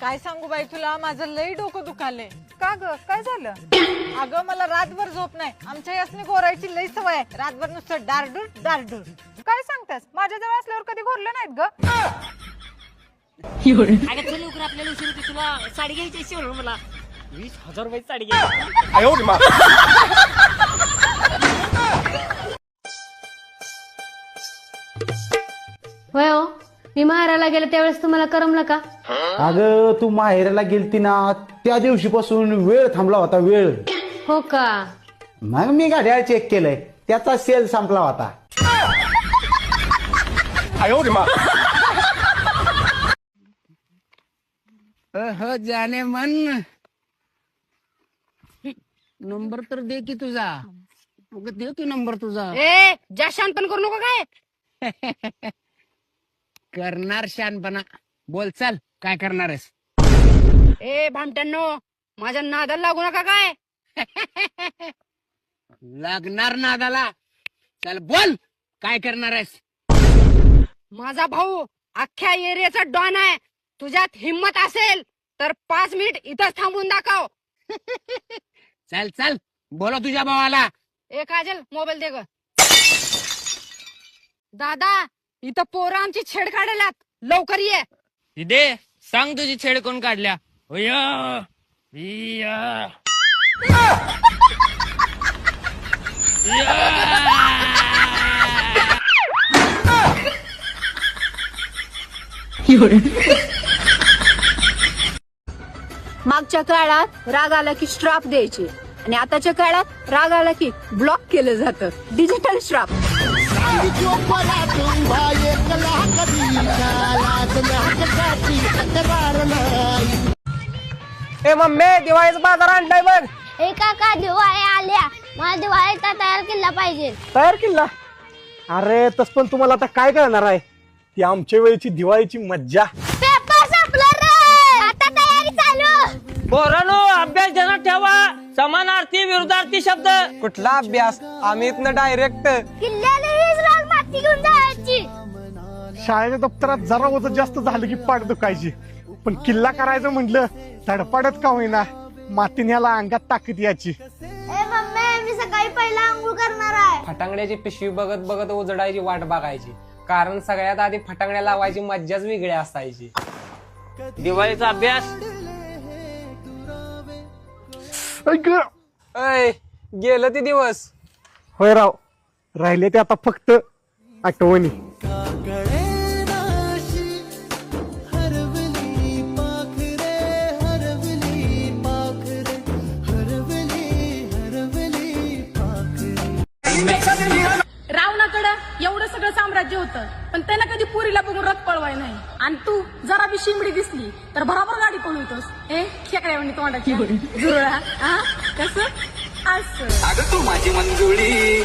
काय सांगू बाई तुला? माझं लई डोकं दुखालंय. का ग? काय झालं? अगं मला रातभर झोप नाही. आमच्या यासने गोरायची लई सवय आहे. रातभर नुसतं डारडूर डारडूर. काय सांगतास? माझ्या जवळ असल्यावर कधी घोरलं नाहीत ग? अगं चल लवकर आपल्याला उशीर होते तुला साडी घ्यायची मला. वीस हजार साडी घ्यायची. होय हो. मी माहेराला गेले त्यावेळेस तुम्हाला करमलं का? अगं तू माहेराला गेलती ना त्या दिवशीपासून वेळ थांबला होता वेळ. हो का? मग मी गाड्या चेक केलंय. त्याचा सेल संपला होता. हो जाने मन. नंबर तर दे की तुझा. अगं दे की नंबर तुझा. ए जास्त शानपण करू नको काय? करणार शानपणा बोल चल काय करणार आहेस? ए भामट्यांनो माझ्या नादाला लागू नका काय? लागणार नादाला. चल बोल काय करणार आहेस? माझा भाऊ अख्ख्या एरियाचा डॉन आहे. तुझ्यात हिम्मत असेल तर पाच मिनिट इथंच थांबून दाखव. चल चल बोला तुझ्या भावाला. ए काजल मोबाईल दे ग. दादा इथं पोरं आमची छेड काढल्यात लवकर ये. दे सांग तुझी छेड कोण काढल्या? इया. मागच्या काळात राग आला की स्ट्राप द्यायचे. आणि आताच्या काळात राग आला की ब्लॉक केलं जातं. डिजिटल स्ट्राप ए मम्मी दिवाळीचा बाजार आणलाय बघ. हे काका दिवाळी आल्या. मला दिवाळीचा तयार केला पाहिजे. तयार केला अरे तस पण तुम्हाला आता काय करणार आहे? ती आमच्या वेळेची दिवाळीची मज्जा. पेपर संपला रे. आता तयारी चालू. पोरानो अभ्यास ध्यानात ठेवा. समानार्थी विरुद्धार्थी शब्द. कुठला अभ्यास? आम्ही इथनं डायरेक्ट किल्ल्याला घेऊन जायची. शाळेच्या दप्तरात जरा वजन जास्त झालं की पाठ दुखायची. पण किल्ला करायचं म्हटलं धडपडत का होईना? मातीने याला अंगात ताकद याची ए मम्मी मी सकाळी पहिला आंघोळ करणार आहे. फटांगड्याची पिशवी बघत बघत उजडायची वाट बघायची. कारण सगळ्यात आधी फटांगड्या लावायची मज्जाच वेगळी असायची. दिवाळीचा अभ्यास. ऐक, अय गेलं ते दिवस. होय राव राहिले ते आता फक्त आठवणी रावणाकडं एवढं सगळं साम्राज्य होतं पण त्यानं कधी पुरीला बघून रथ पळवाय नाही. आणि तू जरा बी शिंबडी दिसली तर बराबर गाडी पळवतोस ए खेकड्या म्हणजे तोंडाची. जुरळा हा कसं? असं. अगं तू माझी मंजुळी.